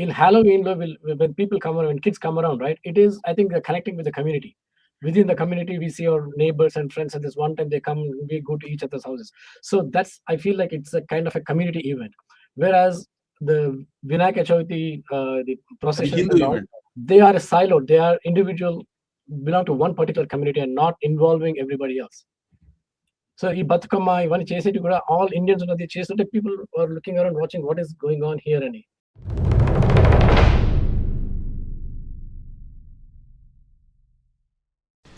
in Halloween, will, when people come around, when kids come around, right? It is, I think, they're connecting with the community. Within the community, we see our neighbors and friends, and this one time they come, we go to each other's houses. So that's, I feel like it's a kind of a community event. Whereas the Vinayaka Chauthi, uh, the procession, Hindu event. they are a silo, they are individual, belong to one particular community and not involving everybody else. So ఈ బతుకమ్మ ఇవన్నీ చేసేటి కూడా all Indians ఉన్నది చేస్తుంటే people are looking around watching what is going on here అని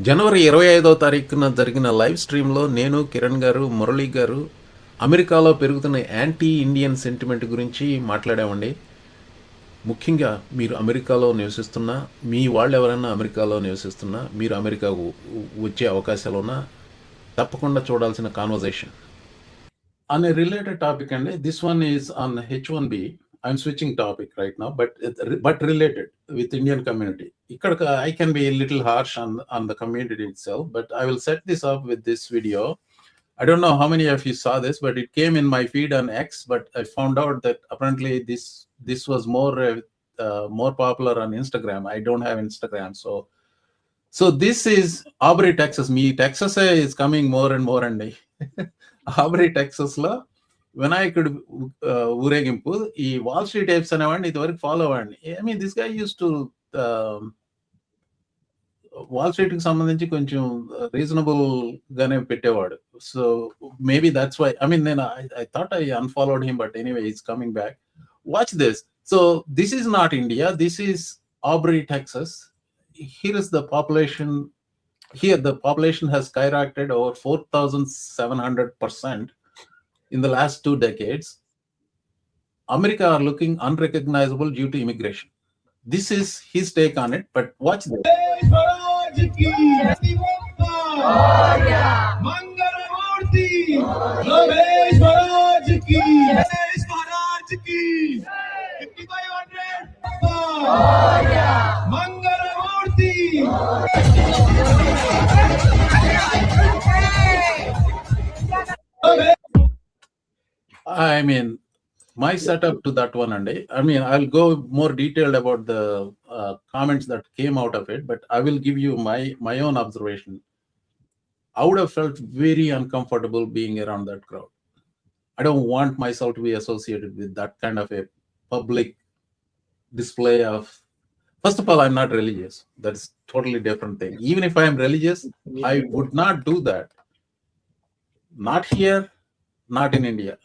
జనవరి ఇరవై ఐదో తారీఖున జరిగిన లైవ్ స్ట్రీమ్లో నేను కిరణ్ గారు మురళీ గారు అమెరికాలో పెరుగుతున్న యాంటీ ఇండియన్ సెంటిమెంట్ గురించి మాట్లాడామండి. ముఖ్యంగా మీరు అమెరికాలో నివసిస్తున్నా మీ వాళ్ళు ఎవరైనా అమెరికాలో నివసిస్తున్నా మీరు అమెరికాకు వచ్చే అవకాశాలు ఉన్నా తప్పకుండా చూడాల్సిన కాన్వర్జేషన్ అనే రిలేటెడ్ టాపిక్ అండి. This one is on H one B I'm switching topic right now, but but related with Indian community. I can be a little harsh on on the community itself, but I will set this up with this video. I don't know how many of you saw this, but it came in my feed on X. But I found out that apparently this this was more uh, more popular on Instagram. I don't have Instagram, so so this is Aubrey, Texas. Me, Texas is coming more and more, and Aubrey, Texas, la. వినాయకుడు ఊరేగింపు ఈ wall street types అనేవాడిని ఇదివరకు follow అవ్వండి I mean దిస్గా use to wall స్ట్రీట్కి సంబంధించి కొంచెం రీజనబుల్ గానే పెట్టేవాడు so maybe that's why I mean నేను I thought I unfollowed him but anyway is coming back watch this so this is not India this is Aubrey Texas here is the population here the population has skyrocketed over 4700% in the last two decades america are looking unrecognizable due to immigration. This is his take on it but watch this I mean, my setup to that one, and I mean, I'll go more detailed about the uh, comments that came out of it, but I will give you my my own observation. I would have felt very uncomfortable being around that crowd. I don't want myself to be associated with that kind of a public display of. First of all, I'm not religious. That's totally different thing. Even if I'm religious, I would not do that. Not here, not in India.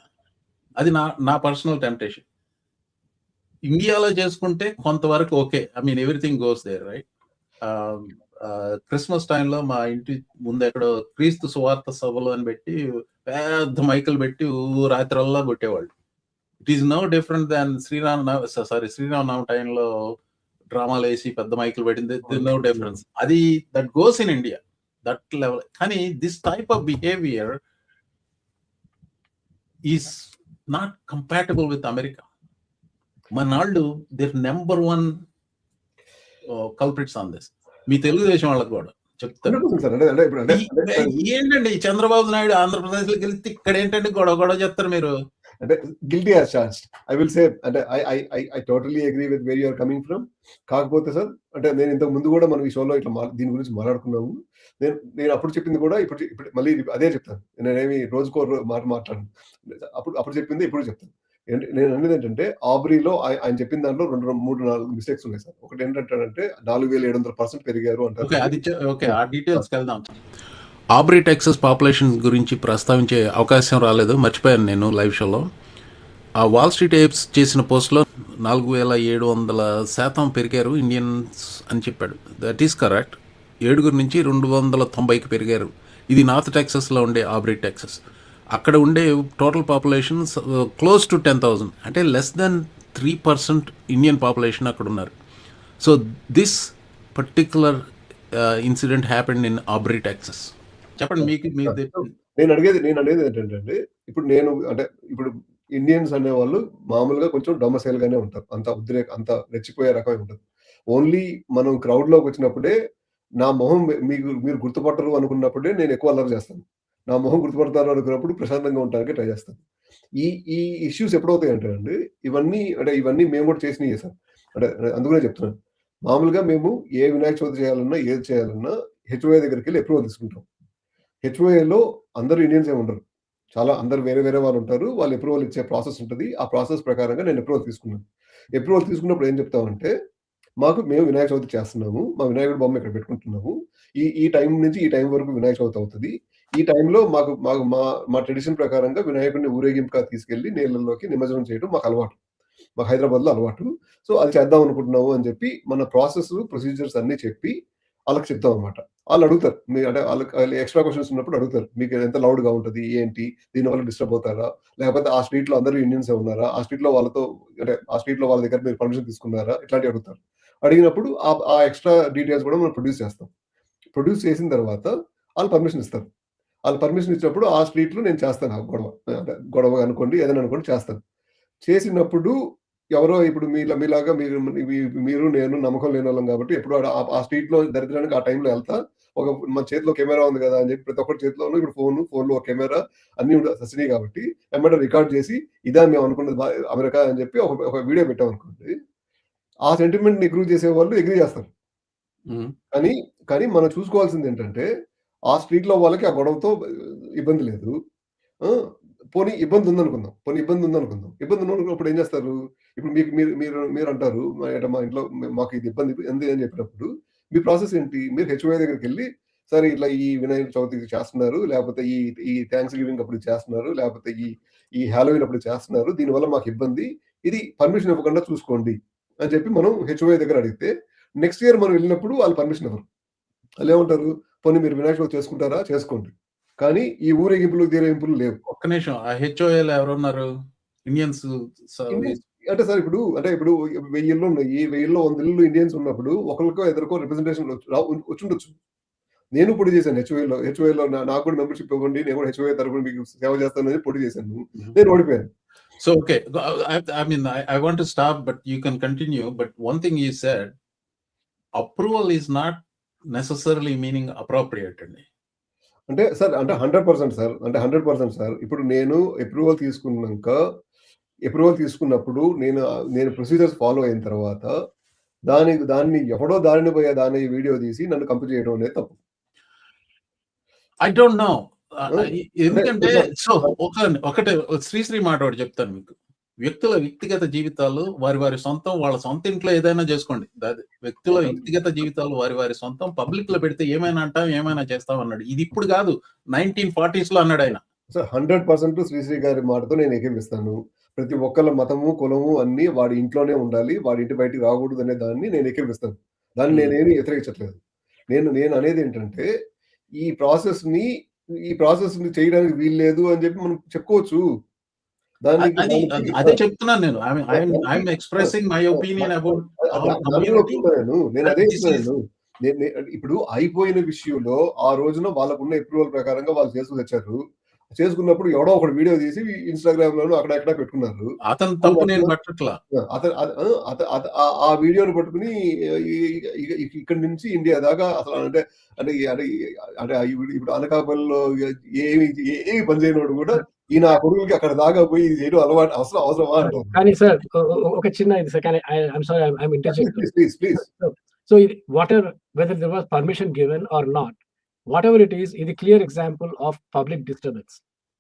అది నా నా personal temptation ఇండియాలో చేసుకుంటే కొంతవరకు okay. I mean everything goes there right Christmas టైంలో మా ఇంటి ముందు ఎక్కడో క్రీస్తు సువార్త సభలు అని పెట్టి పెద్ద మైకులు పెట్టి రాత్రల్లా కొట్టేవాళ్ళు. It is no different than Sriram sorry Sriram నవ టైంలో డ్రామాలు వేసి పెద్ద మైకులు పెట్టింది. నో డిఫరెన్స్ అది that goes in India that level కానీ this type of behaviour is not compatible with America మనాళ్ళు there number one culprits on this మీ తెలుగుదేశం వాళ్ళకి కూడా చెప్తారు 100% సార్. అంటే అంటే ఇప్పుడు అంటే అంటే ఈ- ఏంటండి చంద్రబాబు నాయుడు ఆంధ్రప్రదేశ్లోకి వెళ్తే ఇక్కడ ఏంటండి గొడవ గొడవ చెప్తారు మీరు? అంటే guilty as charge I will say అంటే I I I I totally agree with where you are coming from కాకపోతే సార్ అంటే నేను ఇంతకు ముందు కూడా మనం ఈ షోలో ఇట్లా మా- దీని గురించి మాట్లాడుకున్నాము. నేను నేను అప్పుడు చెప్పింది కూడా ఇప్పుడు ఇప్పుడు మళ్ళీ అదే చెప్తాను. నేనేమి రోజుకో మాట మాట్లాడను. అప్పుడు అప్పుడు చెప్పింది ఇప్పుడు చెప్తాను. నేను అనేది ఏంటంటే ఆబ్రీలో ఆయన చెప్పిన దాంట్లో రెండు మూడు నాలుగు మిస్టేక్స్ ఉన్నాయి సార్. ఒకటి ఏంటంటే నాలుగు వేల ఏడు వందల పర్సెంట్ పెరిగారు అంటారు. ఆబ్రీ టెక్సస్ పాపులేషన్ గురించి ప్రస్తావించే అవకాశం రాలేదు. మర్చిపోయాను నేను లైవ్ షోలో. ఆ వాల్ స్ట్రీట్ ఏప్స్ చేసిన పోస్ట్లో నాలుగు వేల ఏడు వందల శాతం పెరిగారు ఇండియన్స్ అని చెప్పాడు. దట్ ఈస్ కరెక్ట్ ఏడుగురు నుంచి రెండు వందల తొంభైకి పెరిగారు. ఇది నార్త్ టెక్సస్లో ఉండే ఆబ్రీ టెక్సస్. అక్కడ ఉండే total population close to ten thousand అంటే less than three percent Indian population అక్కడ ఉన్నారు. So this particular incident happened in Aubrey Texas. చెప్పండి మీకు నేను అడిగేది నేను అడిగేది ఏంటంటే ఇప్పుడు నేను అంటే ఇప్పుడు ఇండియన్స్ అనేవాళ్ళు మామూలుగా కొంచెం డొమసైల్ గానే ఉంటారు. అంత ఉద్రేక అంత రెచ్చిపోయే రకమే ఉంటుంది. ఓన్లీ మనం క్రౌడ్లోకి వచ్చినప్పుడే నా మొహం మీకు మీరు గుర్తుపట్టరు అనుకున్నప్పుడే నేను ఎక్కువ అల్లరి చేస్తాను. నా మొహం గుర్తుపడతారు అనుకున్నప్పుడు ప్రశాంతంగా ఉండడానికి ట్రై చేస్తాను. ఈ ఈ ఇష్యూస్ ఎప్పుడవుతాయి అంటే అండి ఇవన్నీ అంటే ఇవన్నీ మేము కూడా చేసినవి చేసాం అంటే అందుకనే చెప్తున్నాను. మామూలుగా మేము ఏ వినాయక చవితి చేయాలన్నా ఏది చేయాలన్నా హెచ్ఓఏ దగ్గరికి వెళ్ళి అప్రూవల్ తీసుకుంటాం. హెచ్ఓఏలో అందరూ ఇండియన్స్ ఏమి ఉండరు. చాలా అందరు వేరే వేరే వాళ్ళు ఉంటారు. వాళ్ళు అప్రూవల్ ఇచ్చే ప్రాసెస్ ఉంటుంది. ఆ ప్రాసెస్ ప్రకారంగా నేను అప్రూవల్ తీసుకున్నాను. అప్రూవల్ తీసుకున్నప్పుడు ఏం చెప్తామంటే మాకు మేము వినాయక చవితి చేస్తున్నాము. మా వినాయకుడి బొమ్మ ఇక్కడ పెట్టుకుంటున్నాము. ఈ ఈ టైం నుంచి ఈ టైం వరకు వినాయక చవితి అవుతుంది. ఈ టైంలో మాకు మాకు మా మా ట్రెడిషన్ ప్రకారంగా వినాయకుడిని ఊరేగింపుగా తీసుకెళ్ళి నీళ్ళలోకి నిమజ్జనం చేయడం మాకు అలవాటు. మాకు హైదరాబాద్లో అలవాటు. సో అది చేద్దాం అనుకుంటున్నాము అని చెప్పి మన ప్రాసెస్ ప్రొసీజర్స్ అన్నీ చెప్పి వాళ్ళకి చెప్తాం అనమాట వాళ్ళు అడుగుతారు. మీ అంటే వాళ్ళకి ఎక్స్ట్రా క్వశ్చన్స్ ఉన్నప్పుడు అడుగుతారు. మీకు ఎంత లౌడ్గా ఉంటుంది? ఏంటి? దీనివల్ల డిస్టర్బ్ అవుతారా? లేకపోతే ఆ స్ట్రీట్లో అందరూ ఇండియన్స్ ఉన్నారా? ఆ స్ట్రీట్లో వాళ్ళతో అంటే ఆ స్ట్రీట్లో వాళ్ళ దగ్గర మీరు పర్మిషన్ తీసుకున్నారా? ఇట్లాంటివి అడుగుతారు. అడిగినప్పుడు ఆ ఎక్స్ట్రా డీటెయిల్స్ కూడా మనం ప్రొడ్యూస్ చేస్తాం. ప్రొడ్యూస్ చేసిన తర్వాత వాళ్ళు పర్మిషన్ ఇస్తారు. వాళ్ళు పర్మిషన్ ఇచ్చినప్పుడు ఆ స్ట్రీట్లో నేను చేస్తాను. ఆ గొడవ. అంటే గొడవ అనుకోండి ఏదైనా అనుకోండి చేస్తాను. చేసినప్పుడు ఎవరో ఇప్పుడు మీలా మీలాగా మీరు మీరు నేను నమ్మకం లేని వాళ్ళం కాబట్టి ఎప్పుడు ఆ- స్ట్రీట్లో దరిద్రానికి ఆ టైంలో వెళ్తా. ఒక మన చేతిలో కెమెరా ఉంది కదా అని చెప్పి ప్రతి ఒక్కరి చేతిలోనూ ఇప్పుడు ఫోన్ ఫోన్లో కెమెరా అన్ని వచ్చినాయి కాబట్టి వెంబడే రికార్డ్ చేసి ఇదా మేము అనుకున్నది అమెరికా అని చెప్పి ఒక ఒక వీడియో పెట్టాం అనుకోండి. ఆ సెంటిమెంట్ ఎగ్రీ చేసే వాళ్ళు ఎగ్రీ చేస్తారు. కానీ కానీ మనం చూసుకోవాల్సింది ఏంటంటే ఆ స్ట్రీట్లో వాళ్ళకి ఆ గొడవతో ఇబ్బంది లేదు. పోనీ ఇబ్బంది ఉందనుకుందాం పోనీ ఇబ్బంది ఉందనుకుందాం. ఇబ్బంది ఉన్నప్పుడు ఏం చేస్తారు? ఇప్పుడు మీకు మీరు మీరు మీరు అంటారు "మా- ఇంట్లో మాకు ఇది ఇబ్బంది ఉంది అని చెప్పినప్పుడు మీ ప్రాసెస్ ఏంటి? మీరు హెచ్ఓఐ దగ్గరికి వెళ్ళి సరే ఇట్లా ఈ వినాయక చవితికి చేస్తున్నారు లేకపోతే ఈ ఈ థ్యాంక్స్ గివింగ్ అప్పుడు చేస్తున్నారు లేకపోతే ఈ ఈ హ్యాలోవిన్ అప్పుడు చేస్తున్నారు దీనివల్ల మాకు ఇబ్బంది ఇది పర్మిషన్ ఇవ్వకుండా చూసుకోండి అని చెప్పి మనం హెచ్ఓఐ దగ్గర అడిగితే నెక్స్ట్ ఇయర్ మనం వెళ్ళినప్పుడు వాళ్ళు పర్మిషన్ ఇవ్వరు. వాళ్ళు ఏమంటారు? పోనీ మీరు వినాయక చవితి చేసుకుంటారా? చేసుకోండి. కానీ ఈ ఊరేగింపులు తీరేగింపులు లేవు. ఒక్క నిమిషం ఆ హెచ్ఓఏలు ఎవరున్నారు? ఇండియన్స్ అంటే సార్ ఇప్పుడు అంటే ఇప్పుడు వెయ్యి ఇళ్ళు ఉన్నాయి వెయ్యిల్లో వంద ఇళ్ళు ఇండియన్స్ ఉన్నప్పుడు ఒకరికో ఎదరికో రిప్రజెంటేషన్ వచ్చి ఉండొచ్చు నేను పొడి చేశాను హెచ్ఓఏలో హెచ్ఓఏలో నాకు కూడా మెంబర్షిప్ ఇవ్వండి నేను కూడా హెచ్ఓఏ తరపున మీకు సేవ చేస్తానని పొడి చేశాను. నేను ఓడిపోయాను. So okay, I, I mean, I, I want to stop, but you can continue. But one thing you said, approval is not necessarily meaning. అంటే సార్ అంటే హండ్రెడ్ పర్సెంట్ సార్. అంటే హండ్రెడ్ పర్సెంట్ సార్. ఇప్పుడు నేను approval తీసుకున్నాక approval తీసుకున్నప్పుడు నేను నేను procedures follow అయిన తర్వాత దాని దాన్ని ఎవడో దారిని పోయే దాని వీడియో తీసి నన్ను కంపెనీ చేయడం అనేది తప్పు. Know. Uh, Oh, ఎందుకంటే okay. సో ఒక ఒకటే శ్రీశ్రీ మాట ఒకటి చెప్తాను మీకు. వ్యక్తుల వ్యక్తిగత జీవితాలు వారి వారి సొంతం వాళ్ళ సొంత ఇంట్లో ఏదైనా చేసుకోండి. అది వ్యక్తుల వ్యక్తిగత జీవితాలు వారి వారి సొంతం పబ్లిక్లో పెడితే ఏమైనా అంటాం ఏమైనా చేస్తాం అన్నాడు. ఇది ఇప్పుడు కాదు నైన్టీన్ ఫార్టీస్లో అన్నాడు ఆయన. సార్ హండ్రెడ్ పర్సెంట్ శ్రీశ్రీ గారి మాటతో నేను ఏకీపిస్తాను ప్రతి ఒక్కళ్ళ మతము కులము అన్ని వాడి ఇంట్లోనే ఉండాలి. వాడి ఇంటి బయటికి రాకూడదు అనే దాన్ని నేను ఏకీపిస్తాను దాన్ని. నేనేమి వ్యతిరేకించట్లేదు. నేను నేను అనేది ఏంటంటే ఈ ప్రాసెస్ని ఈ ప్రాసెస్ని చేయడానికి వీలు లేదు అని చెప్పి మనం చెప్పుకోవచ్చు. దానికి అది చెప్తున్నాను నేను. I'm expressing my opinion about. నేను. అదే చెప్తున్నాను. నేను నేను- ఇప్పుడు అయిపోయిన విషయంలో ఆ రోజున వాళ్ళకున్న అప్రూవల్ ప్రకారంగా వాళ్ళు చేసుకుని తెచ్చారు చేసుకున్నప్పుడు ఎవడో ఒకటి వీడియో తీసి ఇన్స్టాగ్రామ్ లోను అక్కడ ఎక్కడ పెట్టుకున్నారు. అతను తప్పు నేను పట్టట్లా. అతను అత- అత- ఆ- ఆ వీడియోని పట్టుకుని ఇక్కడి నుంచి ఇండియా దాకా అసలు అంటే అంటే అంటే ఇప్పుడు అనకాపల్లిలో ఏమి ఏమి పని చేయనోడు కూడా ఈయన ఆ కొడుకులకి అక్కడ దాకా పోయి ఇది చేయడం అలవాటు అవసరం అవసరమా అంటారు కానీ సార్ ఒక చిన్న ఇది sir I'm sorry I'm interject please please please So it, whatever, whether there was permission given or not, whatever it is, is a clear example of public disturbance.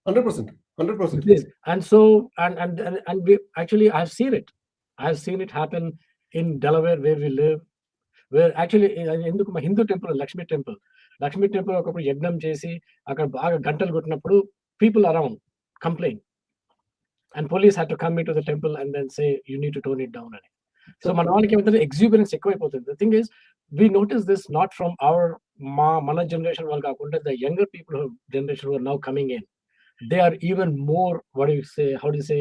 Hundred percent hundred percent It is. And so, and, and, and, and we, actually, I've seen it. I've seen it happen in Delaware where we live, where actually, uh, ఎందుకు మా Hindu temple Lakshmi temple Lakshmi temple ఒకప్పుడు యజ్ఞం చేసి అక్కడ బాగా గంటలు కొట్టినప్పుడు people around complaint and police had to come in to the temple and then say you need to tone it down అని సో మన వాళ్ళకి ఏమంటే ఎగ్జిబిరెన్స్ ఎక్కువైపోతుంది the thing is we notice this not from our ma mana generation వాళ్ళు కాకుండా the younger people who generation who are now coming in they are even more what do you say how do you say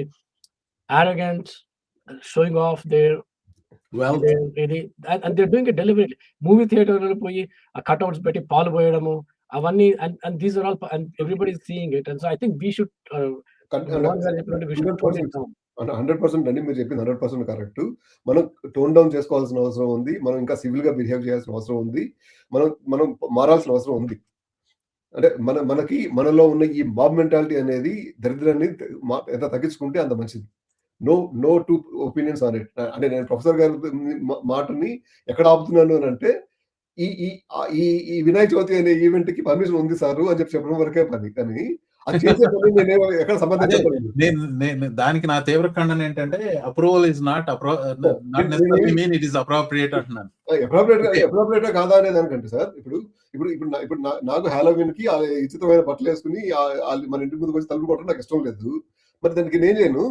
arrogant showing off their well their ఇది and, and they're doing it deliberately movie theatre పోయి ఆ cutouts పెట్టి పాలు పోయడము అవన్నీ and and these are all and everybody is seeing it and so i think we should hundred percent అండి మీరు చెప్పింది హండ్రెడ్ పర్సెంట్ కరెక్ట్. మనం టోన్ డౌన్ చేసుకోవాల్సిన అవసరం ఉంది. మనం ఇంకా సివిల్గా బిహేవ్ చేయాల్సిన అవసరం ఉంది. మనం మనం మారాల్సిన అవసరం ఉంది. అంటే మన మనకి మనలో ఉన్న ఈ బాబ్ మెంటాలిటీ అనేది దరిద్రాన్ని ఎంత తగ్గించుకుంటే అంత మంచిది. No no two opinions on it. అంటే నేను ప్రొఫెసర్ గారి మాటని ఎక్కడ ఆపుతున్నాను అని అంటే ఈ ఈ ఈ వినాయక చవితి అనే ఈవెంట్కి పర్మిషన్ ఉంది సారు అని చెప్పి చెప్పడం వరకే పని. కానీ నేను దానికి నా తీవ్ర ఖండన ఏంటంటే approval is not mean it is appropriate అంటున్నాను. అప్రోప్రియేట్ కాదా అనే దానికంటే సార్ ఇప్పుడు ఇప్పుడు ఇప్పుడు ఇప్పుడు నాకు హాలోవిన్కి ఉచితమైన బట్టలు వేసుకుని మన ఇంటి ముందుకు వచ్చి తలుపు కొట్టడం నాకు ఇష్టం లేదు. మరి దానికి నేను చేయను?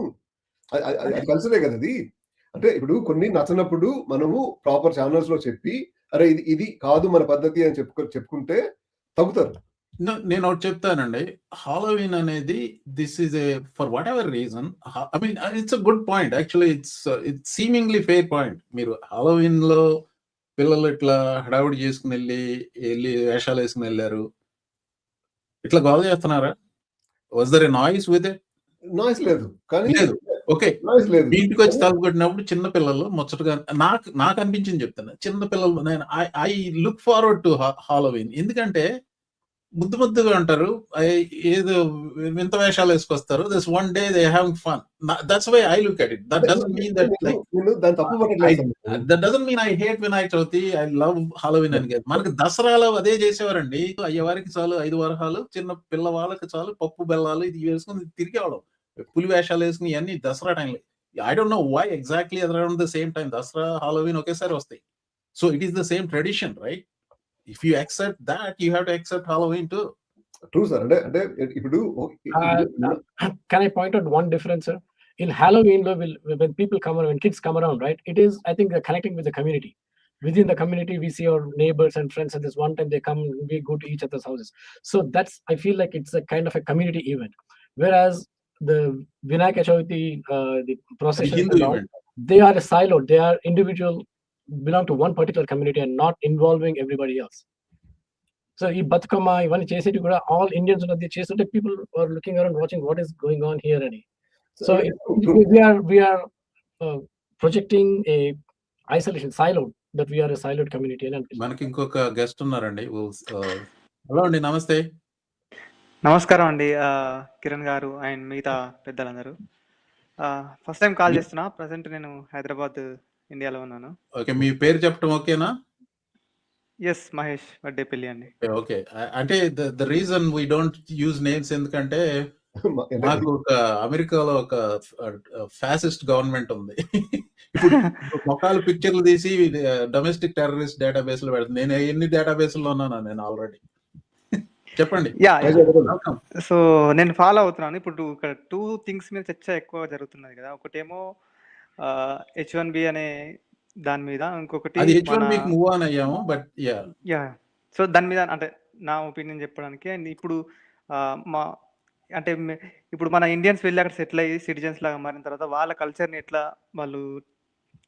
అది- కల్చరే కదా అది. అంటే ఇప్పుడు కొన్ని నచ్చనప్పుడు మనము ప్రాపర్ ఛానల్స్లో చెప్పి అరే ఇది ఇది కాదు మన పద్ధతి అని చెప్పుకో చెప్పుకుంటే తగ్గుతారు. నేను ఒకటి చెప్తానండి. హాలోవిన్ అనేది this is a for whatever reason I mean it's a good point actually it's it's seemingly fair point మీరు హాలోవిన్లో పిల్లలు ఇట్లా హడావుడి చేసుకుని వెళ్ళి వెళ్ళి వేషాలు వేసుకుని వెళ్ళారు. ఇట్లా గోల చేస్తున్నారా? Was there a noise with it noise లేదు. కానీ లేదు. ఓకే నాయిస్ లేదు. మీ ఇంటికి వచ్చి తలుపు కొట్టినప్పుడు చిన్న పిల్లలు ముచ్చటగా నాకు నాకు అనిపించింది చెప్తాను. చిన్న పిల్లలు నేను I look forward to Halloween ఎందుకంటే ముద్దు ముద్దుగా ఉంటారు. ఏదో వింత వేషాలు వేసుకొస్తారు. This one day they have fun that's why I look at it that doesn't mean that like. That doesn't mean I hate Vinayaka Chavithi I love Halloween అని కాదు. మనకి దసరాలో అదే చేసేవారండి. అయ్యవారికి చాలు ఐదు వరహాలు చిన్న పిల్లవాళ్ళకి చాలు పప్పు బెల్లాలు ఇది వేసుకుని తిరిగి అవడం పులి వేషాలు వేసుకుని ఇవన్నీ దసరా టైంలో. I don't know why exactly around the same time Dasara Halloween ఒకేసారి వస్తాయి. So it is the same tradition right if you accept that, you have to accept Halloween too. True, sir. If you do, oh, uh, can I point out one difference, sir? In Halloween, when people come when kids come around, right? It is, I think, connecting with the community within the community we see our neighbors and friends at this one time they come we go to each other's houses so that's i feel like it's a kind of a community event whereas the vinayak chaturthi uh, the procession they are a silo they are individual belong to one particular community and not involving everybody else. So ఈ బతుకమ్మ ఇవన్నీ చేసేటి కూడా all Indians ఉన్నది చేస్తుంటే people are looking around watching what is going on here అని. So we're we're projecting a isolation siloed that we're a siloed community అని మనకి ఇంకొక గెస్ట్ ఉన్నారండి. హలో అండి నమస్తే. నమస్కారం అండి కిరణ్ గారు అండ్ మిగతా పెద్దలందరూ. ఫస్ట్ టైం కాల్ చేస్తున్నా. ప్రజెంట్ నేను హైదరాబాద్ ఇండియాలో ఉన్నాను. ఓకే మీ పేరు చెప్పడం ఓకేనా? ఎస్ మహేష్ వడ్డేపల్లి అండి. ఓకే అంటే the reason we don't use names ఎందుకంటే మాకు ఒక అమెరికాలో ఒక ఫ్యాసిస్ట్ గవర్నమెంట్ ఉంది. ఇప్పుడు మొక్కలు పిక్చర్లు తీసి డొమెస్టిక్ టెర్రరిస్ట్ డేటాబేస్లో పెడుతుంది నేను ఎన్ని డేటాబేస్లో ఉన్నాను నేను ఆల్రెడీ చెప్పండి. యా. సో నేను ఫాలో అవుతున్నాను. ఇప్పుడు ఇక్కడ టూ థింగ్స్ మీద చర్చ ఎక్కువ జరుగుతున్నది కదా. ఒకటేమో హెచ్ వన్ బి అనే దాని మీద ఇంకొకటి అది హెచ్ మన- మీకు మూవ్ ఆన్ అయ్యాము బట్ యా యా. సో దాని మీద అంటే నా ఒపీనియన్ చెప్పడానికి అండ్ ఇప్పుడు మా అంటే ఇప్పుడు మన ఇండియన్స్ వెళ్ళి అక్కడ సెటిల్ అయ్యి సిటిజన్స్ లాగా మారిన తర్వాత వాళ్ళ కల్చర్ని ఎట్లా వాళ్ళు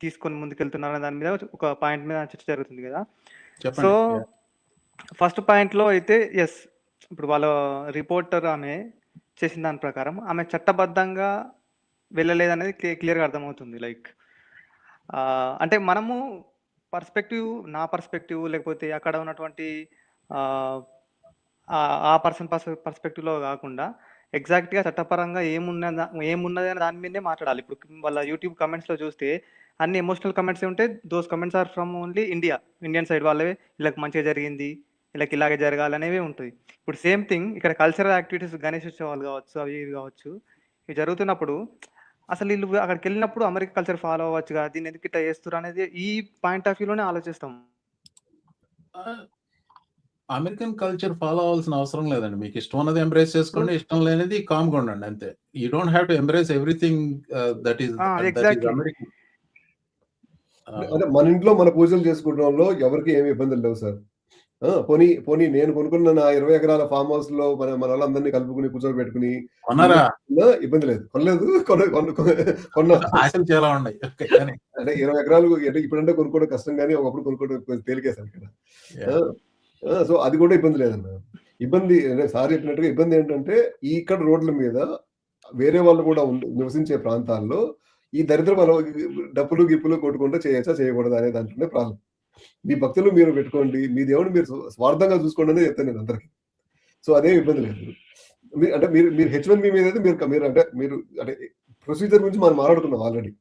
తీసుకొని ముందుకెళ్తున్నారు అనే దాని మీద ఒక పాయింట్ మీద చర్చ జరుగుతుంది కదా. సో. ఫస్ట్ పాయింట్లో అయితే ఎస్ ఇప్పుడు వాళ్ళ రిపోర్టర్ ఆమె చేసిన దాని ప్రకారం ఆమె చట్టబద్ధంగా వెళ్ళలేదు అనేది క్లియర్గా అర్థమవుతుంది. లైక్ అంటే మనము పర్స్పెక్టివ్ నా పర్స్పెక్టివ్ లేకపోతే అక్కడ ఉన్నటువంటి ఆ, పర్సన్ పర్స్ పర్సన్ పర్స్పెక్టివ్లో కాకుండా ఎగ్జాక్ట్గా చట్టపరంగా ఏమున్నది ఏమున్నది అనే దాని మీదే మాట్లాడాలి. ఇప్పుడు వాళ్ళ యూట్యూబ్ కమెంట్స్లో చూస్తే అన్ని ఎమోషనల్ కమెంట్స్ ఉంటే those comments are from only India. Indian side వాళ్ళవే వీళ్ళకి మంచిగా జరిగింది వీళ్ళకి ఇలాగే జరగాలి అనేవి ఉంటుంది. ఇప్పుడు సేమ్ థింగ్ ఇక్కడ కల్చరల్ యాక్టివిటీస్ గణేష్ ఉత్సవాలు కావచ్చు అవి ఇవి కావచ్చు ఇవి జరుగుతున్నప్పుడు అసలు వీళ్ళు అక్కడికి వెళ్ళినప్పుడు అమెరికా కల్చర్ ఫాలో అవ్వచ్చు కదా దీన్ని ఎందుకు ఇట్లా చేస్తారు అనేది ఈ పాయింట్ ఆఫ్ వ్యూలోనే ఆలోచిస్తాం. అమెరికన్ కల్చర్ ఫాలో అవ్వాల్సిన అవసరం లేదండి. మీకు ఇష్టం ఉన్నది ఎంబ్రేస్ చేసుకోండి ఇష్టం లేనిది కామ్గా ఉండండి అంతే. You don't have to embrace everything that is మన ఇంట్లో మన పూజలు చేసుకోవడంలో ఎవరికి ఏమి ఇబ్బందులు లేవు సార్? పోనీ పోనీ నేను కొనుక్కున్న నా ఇరవై ఎకరాల ఫామ్ హౌస్లో మన మన వాళ్ళందరినీ కలుపుకుని కూర్చోబెట్టుకుని ఇబ్బంది లేదు. కొనలేదు. అంటే ఇరవై ఎకరాలు అంటే ఇప్పుడంటే కొనుక్కోవడం కష్టం కానీ ఒకప్పుడు కొనుక్కోవడం తేలికేసాను Yeah. సో అది కూడా ఇబ్బంది లేదన్న. ఇబ్బంది సార్ చెప్పినట్టుగా ఇబ్బంది ఏంటంటే ఈ ఇక్కడ రోడ్ల మీద వేరే వాళ్ళు కూడా నివసించే ప్రాంతాల్లో ఈ దరిద్ర బల డప్పులు గిప్పులు కొట్టుకుంటూ చేయొచ్చా చేయకూడదు అనే దాంట్లోనే ప్రాబ్లం. మీ భక్తులు మీరు పెట్టుకోండి మీ దేవుడు మీరు స్వార్థంగా చూసుకోండి అనేది చెప్తాను నేను అందరికి. సో అదే ఇబ్బంది లేదు. మీరు అంటే మీరు మీరు హెచ్ వన్ బి మీద అయితే మీరు మీరు అంటే మీరు అంటే ప్రొసీజర్ గురించి మనం మాట్లాడుకున్నాం already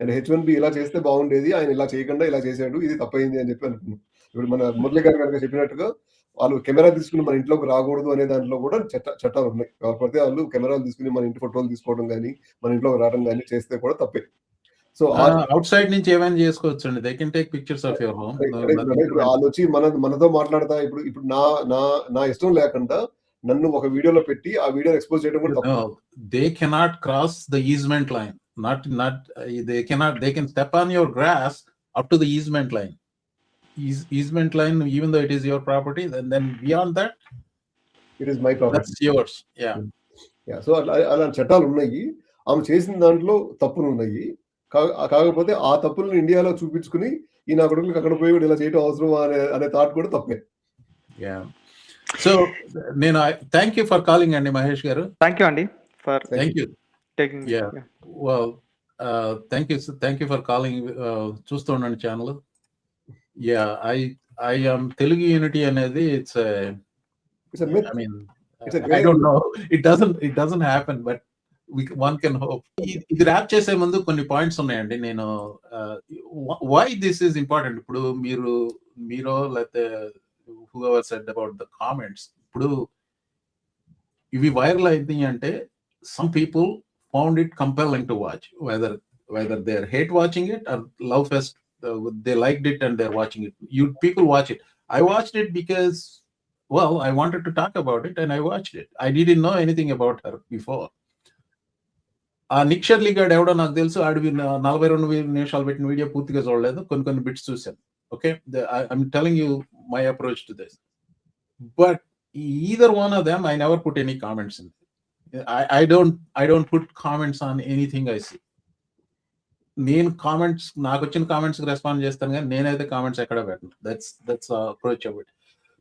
and H one B ఇలా చేస్తే బాగుండేది ఆయన ఇలా చేయకుండా ఇలా చేశాడు ఇది తప్పైంది అని చెప్పి అనుకున్నాం. ఇప్పుడు మన మురళి గారు కనుక చెప్పినట్టుగా వాళ్ళు కెమెరా తీసుకుని మన ఇంట్లోకి రాకూడదు అనే దాంట్లో కూడా చట్ట చట్టాలు ఉన్నాయి. కాకపోతే వాళ్ళు కెమెరాలు తీసుకుని మన ఇంటి ఫోటోలు తీసుకోవడం కానీ మన ఇంట్లోకి రావడం కానీ చేస్తే కూడా తప్పే. సో అవుట్ సైడ్ నుంచి ఏమైనా చేసుకోవచ్చు అండి they can take pictures of your home ఆలోచి మన మనతో మాట్లాడతా. ఇప్పుడు ఇప్పుడు నా నా నా ఇష్టం లేకుండా నన్ను ఒక వీడియోలో పెట్టి ఆ వీడియో ఎక్స్పోజ్ చేయడం కూడా they cannot cross the easement line not not they cannot they can step on your grass up to the easement line easement line even though it is your property then then beyond that it is my property yours yeah yeah so అలా చట్టాలు ఉన్నాయి. ఆమె చేసిన దాంట్లో తప్పులు ఉన్నాయి. కాకపోతే ఆ తప్పులను ఇండియాలో చూపించుకుని ఈ నా కొడుకులకు అక్కడ పోయి కూడా ఇలా చేయడం అవసరం అనే అనే థాట్ కూడా తప్పే. So, నేను థ్యాంక్ యూ ఫర్ కాలింగ్ అండి మహేష్ గారు. థ్యాంక్ యూ అండి for thank you taking thank you thank you for calling చూస్తూ ఉండండి channel yeah I I Telugu unity అనేది it's it's myth I mean, It's a I great- don't know. It one can hope ఇది wrap చేసే ముందు కొన్ని points ఉన్నాయండి. నేను why this is important ఇప్పుడు మీరు మీరు లేకపోతే whoever said about the comments ఇప్పుడు ఇవి వైరల్ అయింది అంటే some people found it compelling to watch whether whether they are hate watching it or love fest they like it and they are watching it you people watch it I watch it because well, I wanted to talk about it and I watched it. I didn't know anything about her before. ఆ Nick Shirley గాడు ఎవడో నాకు తెలుసు. ఆడివి నలభై రెండు నిమిషాలు పెట్టిన video పూర్తిగా చూడలేదు. కొన్ని కొన్ని బిట్స్ చూశాను. Okay I'm telling you my approach to this but either one of them I never put any comments in I don't I don't put comments on anything I see నేను comments నాకు వచ్చిన comments respond చేస్తాను కానీ నేనైతే comments ఎక్కడ పెట్టను. That's that's approach about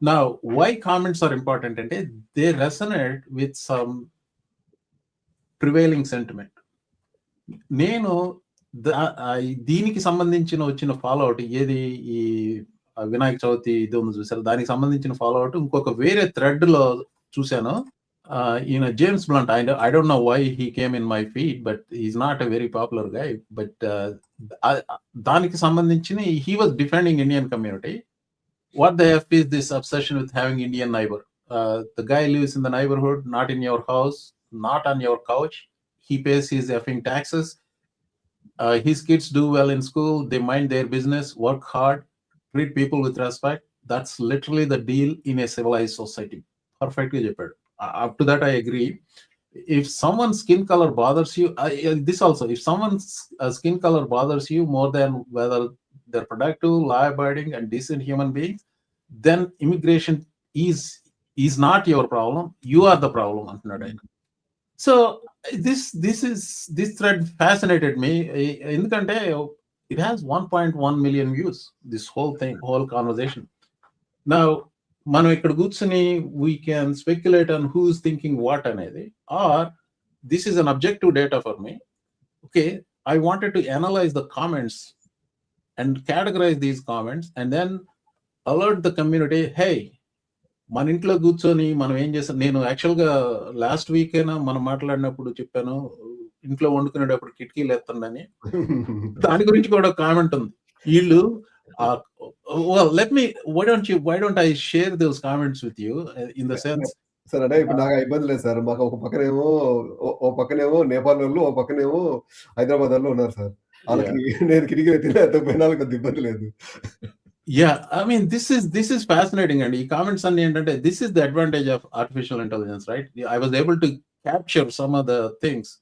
నా why comments are important అంటే they resonate with some prevailing sentiment నేను దీనికి సంబంధించిన వచ్చిన ఫాలో అవుట్ ఏది? ఈ వినాయక చవితి ఇది ఉంది చూసారు? దానికి సంబంధించిన ఫాలో అవుట్ ఇంకొక వేరే థ్రెడ్లో చూశాను. ఈయన James Blunt I I don't know why he came in my feet but is not a very popular guy but దానికి సంబంధించిన he was defending Indian community what the f is this obsession with having indian neighbor? Uh, the guy lives in the neighborhood not in your house not on he pays his effing taxes. Uh, his kids do well in school. They mind their business, work hard, treat people with respect. That's literally the deal in a civilized society. Perfectly, Japan. Uh, up to that, I agree. If someone's skin color bothers you, uh, this also, if someone's uh, skin color bothers you more than whether they're productive, law abiding, and decent human beings, then immigration is is not your problem. You are the problem, Antuna So this this is this thread fascinated me. eh, ఎందుకంటే it has 1.1 million views. This whole thing, whole conversation. Now మనం ఇక్కడ కూర్చుని we can speculate on who's thinking what అనేది or this is an objective data for me. Okay, I wanted to analyze the comments and categorize these comments and then alert the community hey మన ఇంట్లో కూర్చొని మనం ఏం చేస్తాం? నేను యాక్చువల్గా last week అయినా మనం మాట్లాడినప్పుడు చెప్పాను ఇంట్లో వండుకునేటప్పుడు కిటికీలు ఎత్తండి దాని గురించి కూడా కామెంట్ ఉంది. వీళ్ళు let me why don't you why don't I share those comments with you in the sense sir అంటే ఇప్పుడు నాకు ఇబ్బంది లేదు సార్. మాకు ఒక పక్కనేమో ఓ- పక్కనేమో నేపాల్ వాళ్ళు ఓ పక్కనేమో హైదరాబాద్ వాళ్ళు ఉన్నారు సార్. వాళ్ళకి నేను కిటికీ ఎత్తిన yeah i mean this is this is fascinating and he comments on the internet this is the advantage of artificial intelligence right? I was able to capture some of the things.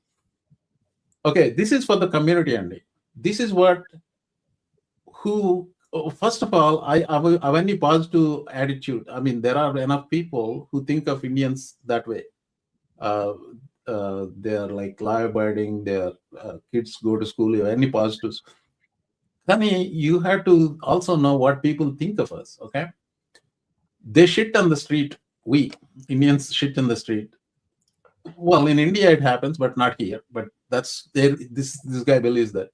Okay this is for the community andy. This is what who oh, first of all i have any positive attitude. I mean there are enough people who think of indians that way. Uh, uh, they are like law abiding their uh, kids go to school or any positives I mean, you have to also know what people think of us, okay? They shit on the street. We Indians shit on the street. Well, in India it happens, but not here. But that's there. This this guy believes that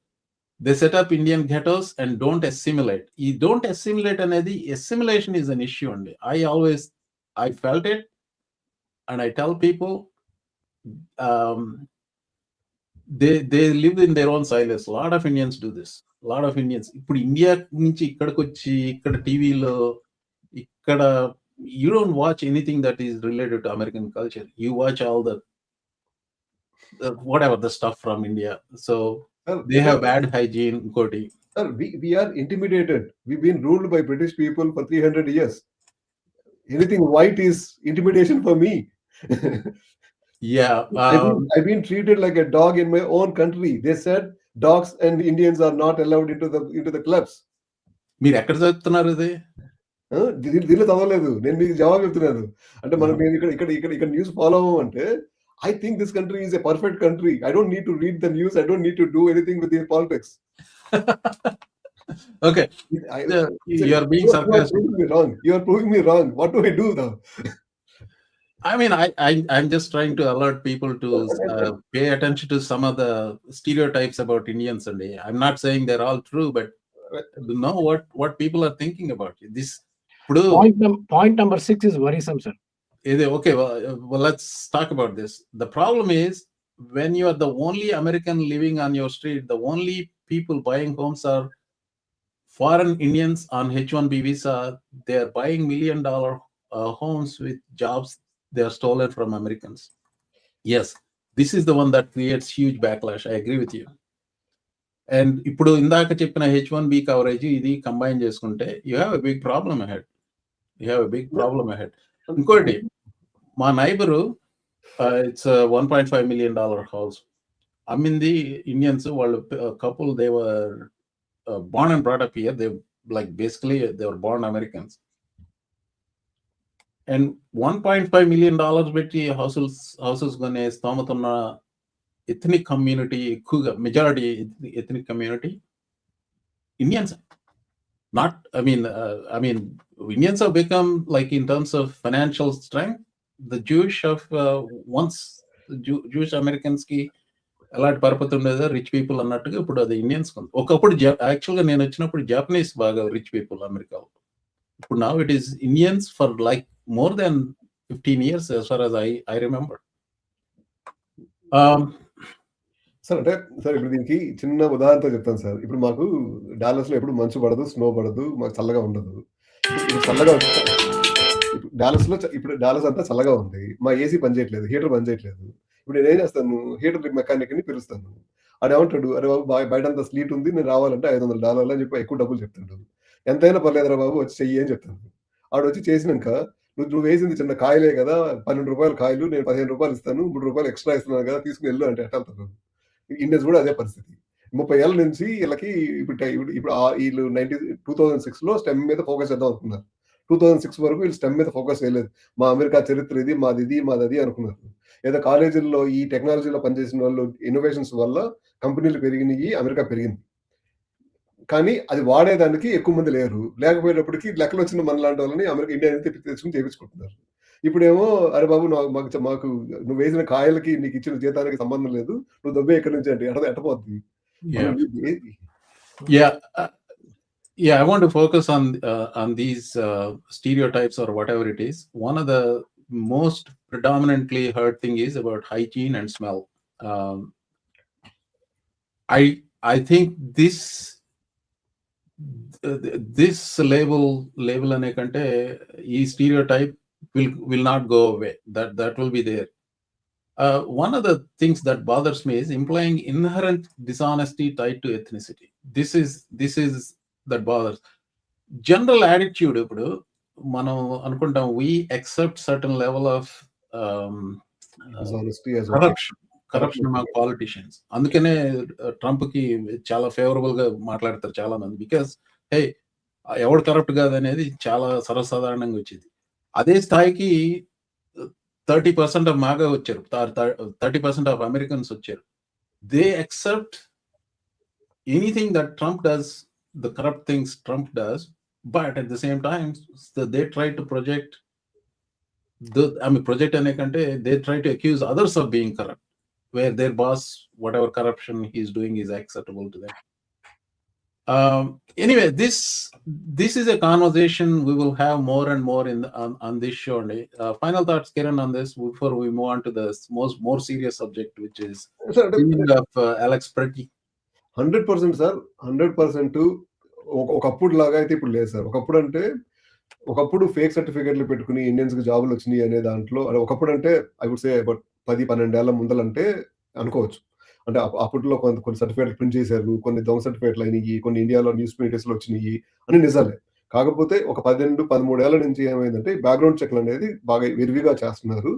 they set up Indian ghettos and don't assimilate. You don't assimilate, and the assimilation is an issue. only. I always I felt it, and I tell people, um, they they live in their own silos. A lot of Indians do this A lot of Indians. ఇప్పుడు India నుంచి ఇక్కడికి వచ్చి ఇక్కడ టీవీలో ఇక్కడ you don't watch anything that is related to American culture. You watch all the, the whatever the stuff from India. So Sir, they have sir, bad hygiene. Koti. Sir, we, we are intimidated. We've been ruled by British people for 300 years. Anything white is intimidation for me. Yeah. I've, Um, been, I've been treated like a dog in my own country. They said dogs and Indians are not allowed into the into the clubs. మీరు ఎక్కడ చదువుతున్నారు ఇది దీ- దీనిలో చదవలేదు నేను మీకు జవాబు చెప్తున్నాను అంటే మనం మేము ఇక్కడ ఇక్కడ ఇక్కడ ఇక్కడ news follow అవ్వమంటే I think this country is a perfect country I don't need to read the news I don't need to do anything with politics okay. Yeah, you are being You are sarcastic. proving me wrong. You are proving me wrong. I mean, I, I am just trying to alert people to uh, pay attention to some of the stereotypes about Indians today. I'm not saying they're all true, but know what what people are thinking about this. Point, num- point number six is worrisome, sir. Okay, well, uh, well, let's talk about this. The problem is when you are the only American living on your street, the only people buying homes are foreign Indians on H-1B visa. They are buying million dollar uh, homes with jobs they are stolen from americans. Yes this is the one that creates huge backlash. I agree with you. And ఇప్పుడు ఇందాక చెప్పిన H one B coverage ఇది combine చేసుకుంటే you have a big problem ahead you have a big problem ahead ఇంకోటి మా neighbour it's one point five million dollar house అమ్మింది Indians వాళ్ళు couple they were bond and brought up year they like basically they were bond Americans and one point five million dollars పెట్టి houses houses కొనే స్తోమత ఉన్న ethnic community ఎక్కువగా majority ethnic community Indians not i mean uh, i mean indians have become like in terms of financial strength the jewish of uh, once Jew, jewish americans కి ఎలాంటి పరపతి ఉండేదో rich people అన్నట్టుగా ఇప్పుడు అది Indians ఒకప్పుడు యాక్చువల్గా నేను వచ్చినప్పుడు జపనీస్ బాగా రిచ్ పీపుల్ అమెరికాలో ఇప్పుడు నా it is Indians for like more than fifteen years as far as i i remember. Um, sir అంటే సార్ ఇప్పుడు దీనికి చిన్న ఉదాహరణతో చెప్తాను సార్ ఇప్పుడు మాకు డాలస్లో ఎప్పుడు మంచు పడదు స్నో పడదు మాకు చల్లగా ఉండదు. ఇప్పుడు చల్లగా ఇప్పుడు డాలస్లో ఇప్పుడు డాలస్ అంతా చల్లగా ఉంది. మా ఏసీ పనిచేయట్లేదు హీటర్ పనిచేయట్లేదు. ఇప్పుడు నేను ఏం చేస్తాను హీటర్ మెకానిక్ని పిలుస్తాను. ఆడు ఏమంటాడు అరే బాబు బయట అంతా స్లీట్ ఉంది నేను రావాలంటే ఐదు వందల డాలర్లు అని చెప్పి ఎక్కువ డబ్బులు చెప్తాడు ఎంతైనా పర్లేదురా బాబు వచ్చి చెయ్యి అని చెప్తాను. ఆడు వచ్చి చేసినాక నువ్వు నువ్వు వేసింది చిన్న కాయలే కదా పన్నెండు రూపాయల కాయలు నేను పదిహేను రూపాయలు ఇస్తాను మూడు రూపాయలు ఎక్స్ట్రా ఇస్తున్నాను కదా తీసుకుని వెళ్ళు అంటే ఎట్లా ఇండియన్స్ కూడా అదే పరిస్థితి. ముప్పై ఏళ్ళ నుంచి వీళ్ళకి ఇప్పుడు ఇప్పుడు వీళ్ళు నైన్టీ టూ థౌసండ్ సిక్స్లో స్టెమ్ మీద ఫోకస్ చేద్దాం అనుకున్నారు. టూ థౌసండ్ సిక్స్ వరకు వీళ్ళు స్టెమ్ మీద ఫోకస్ చేయలేదు. మా అమెరికా చరిత్ర ఇది మాది ఇది మాది అది అనుకున్నారు. ఏదో కాలేజీల్లో ఈ టెక్నాలజీలో పనిచేసిన వాళ్ళు ఇన్నోవేషన్స్ వల్ల కంపెనీలు పెరిగినాయి అమెరికా పెరిగింది. కానీ అది వాడేదానికి ఎక్కువ మంది లేరు. లేకపోయినప్పటికి లెక్కలు వచ్చిన మన లాంటి వాళ్ళని అమెరికా ఇండియా అయితే పెట్టి తెచ్చుకుని చేయించుకుంటున్నారు ఇప్పుడేమో అరే బాబు మాకు మాకు నువ్వు వేసిన కాయలకి నీకు ఇచ్చిన జీతానికి సంబంధం లేదు. నువ్వు దెబ్బ ఎక్కడి నుంచి అంటే అట ఎట్టపోద్ది uh, Yeah, I want to focus on uh, on these uh, stereotypes or whatever it is. One of the most predominantly heard thing is about hygiene and smell. Um, I I think this this label label అనే కంటే ఈ stereo type will will not go away that that will be there one of the things that bothers me is employing inherent dishonesty tied to ethnicity this is this is that bothers general attitude ఇప్పుడు మనం అనుకుంటాం we except certain level of corruption Dishonesty politicians అందుకనే ట్రంప్కి చాలా ఫేవరబుల్గా మాట్లాడతారు చాలా మంది because హే ఎవడు కరప్ట్ కాదు అనేది చాలా సర్వసాధారణంగా వచ్చింది. అదే స్థాయికి థర్టీ పర్సెంట్ ఆఫ్ మాగా వచ్చారు. థర్టీ పర్సెంట్ ఆఫ్ అమెరికన్స్ వచ్చారు. They accept anything that Trump does the corrupt things Trump does but at the same time they try to project I mean project అనే కంటే they try to accuse others of being corrupt their boss whatever corruption he's doing is acceptable to them Um, anyway, this this is a conversation we will have more and more in on, on this show. Uh, final thoughts, Kiran, on this before we move on to the most more serious subject, which is meaning of uh, Alex Pretty. Hundred percent sir hundred percent ఒకప్పుడు లాగా అయితే ఇప్పుడు లేదు sir ఒకప్పుడు అంటే ఒకప్పుడు fake సర్టిఫికేట్లు పెట్టుకుని ఇండియన్స్కి జాబులు వచ్చినాయి అనే దాంట్లో ఒకప్పుడు అంటే ఐ వుడ్ సే అబౌట్ పది పన్నెండేళ్ళ ముందలంటే అనుకోవచ్చు. అంటే అప్పట్లో కొంత కొన్ని సర్టిఫికేట్లు ప్రింట్ చేశారు కొన్ని దొంగ సర్టిఫికేట్లు అయినాయి కొన్ని ఇండియాలో న్యూస్ మీడియాస్లో వచ్చినాయి అని నిజాలే కాకపోతే ఒక పన్నెండు పదమూడేళ్ళ నుంచి ఏమైందంటే బ్యాక్గ్రౌండ్ చెక్లు అనేది బాగా విరివిగా చేస్తున్నారు.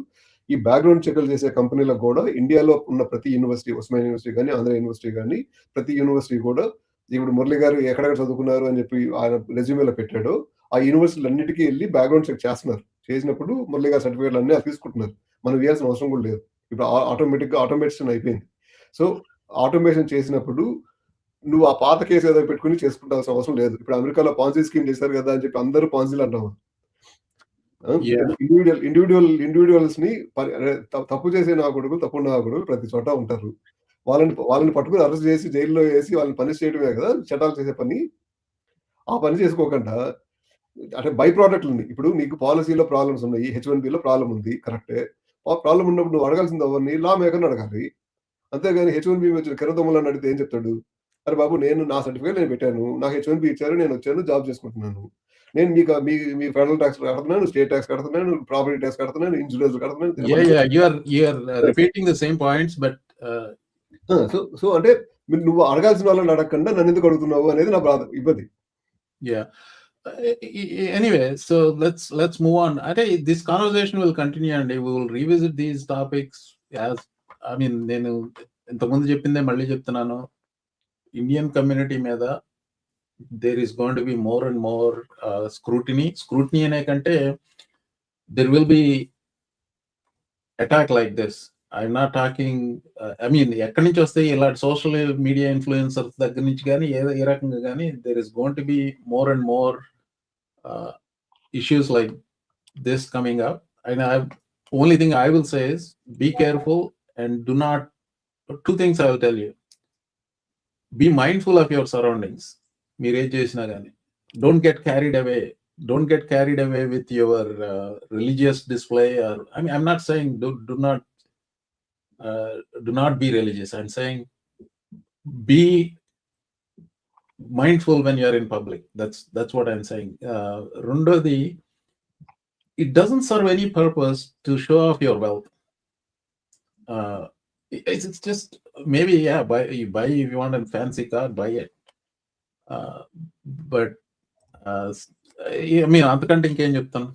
ఈ బ్యాక్గ్రౌండ్ చెక్లు చేసే కంపెనీలకు కూడా ఇండియాలో ఉన్న ప్రతి యూనివర్సిటీ ఉస్మాన్ యూనివర్సిటీ కానీ ఆంధ్ర యూనివర్సిటీ కానీ ప్రతి యూనివర్సిటీ కూడా ఇప్పుడు మురళి గారు ఎక్కడెక్కడ చదువుకున్నారు అని చెప్పి ఆయన రెజ్యూమేలో పెట్టాడో. ఆ యూనివర్సిటీలు అన్నిటికీ వెళ్ళి బ్యాక్గ్రౌండ్ చెక్ చేస్తున్నారు. చేసినప్పుడు మురళి గారు సర్టిఫికేట్లు అన్ని తీసుకుంటున్నారు. మనం వేయాల్సిన అవసరం కూడా లేదు. ఇప్పుడు ఆటోమేటిక్గా ఆటోమేషన్ అయిపోయింది. సో ఆటోమేషన్ చేసినప్పుడు నువ్వు ఆ పాత కేసు ఏదో పెట్టుకుని చేసుకుంటాల్సిన అవసరం లేదు. ఇప్పుడు అమెరికాలో పాన్సీ స్కీమ్ చేశారు కదా అని చెప్పి అందరూ పాన్సీలు అంటాము. ఇండివిజువల్ ఇండివిజువల్ ఇండివిజువల్స్ని తప్పు చేసే నా కొడుకు తప్పు నా కొడుకు ప్రతి చోట ఉంటారు. వాళ్ళని వాళ్ళని పట్టుకుని అరెస్ట్ చేసి జైల్లో వేసి వాళ్ళని పనిష్ చేయడమే కదా చట్టాలు చేసే పని. ఆ పని చేసుకోకుండా అంటే బై ప్రోడక్ట్ ఉంది. ఇప్పుడు నీకు పాలసీలో ప్రాబ్లమ్స్ ఉన్నాయి హెచ్ వన్ బిలో ప్రాబ్లం ఉంది కరెక్టే. ప్రాబ్లం ఉన్నప్పుడు నువ్వు అడగాల్సింది ఎవరిని? లా మేకర్ని అడగాలి. అంతేగాని హెచ్ వన్ బి వచ్చిన కిరదమ్ములను అడిగితే ఏం చెప్తాడు? అరే బాబు నేను నా సర్టిఫికేట్ నేను పెట్టాను. నాకు హెచ్ వన్ బి ఇచ్చారు నేను వచ్చాను జాబ్ చేసుకుంటున్నాను. నేను మీకు మీ మీ ఫెడరల్ ట్యాక్స్ కడుతున్నాను స్టేట్ ట్యాక్స్ కడుతున్నాను ప్రాపర్టీ ట్యాక్స్ కడుతున్నాను ఇన్సూరెన్స్ కడుతున్నాను points, but uh, so so అంటే నువ్వు అడగాల్సిన వాళ్ళని అడగకుండా నన్ను ఎందుకు అడుగుతున్నావు అనేది నా బాధ ఇబ్బంది. Yeah. Uh, a- a- anyway, so let's let's move on. I think this conversation will continue, and we will revisit these topics as I mean, నేను ఇంతకుముందు చెప్పిందే మళ్ళీ చెప్తున్నాను ఇండియన్ కమ్యూనిటీ మీద there is going to be more and more scrutiny scrutiny అనే కంటే there will be attack like this I'm not talking I mean ఎక్కడి నుంచి వస్తాయి ఇలాంటి సోషల్ మీడియా ఇన్ఫ్లుయెన్సర్స్ దగ్గర నుంచి కానీ ఏ ఏ రకంగా కానీ there is going to be more and more issues like this coming up and I only thing I will say is be careful and do not two things I will tell you be mindful of your surroundings మీరు ఏం చేసినా కానీ don't get carried away don't get carried away with your uh, religious display or i mean i'm not saying do, do not uh, do not be religious i'm saying be mindful when you're in public that's that's what i'm saying uh, రెండోది it doesn't serve any purpose to show off your wealth uh, it's, it's just maybe yeah buy you buy if you want a fancy car buy it uh, but uh, I mean అంతకంటే ఇంకేం చెప్తాను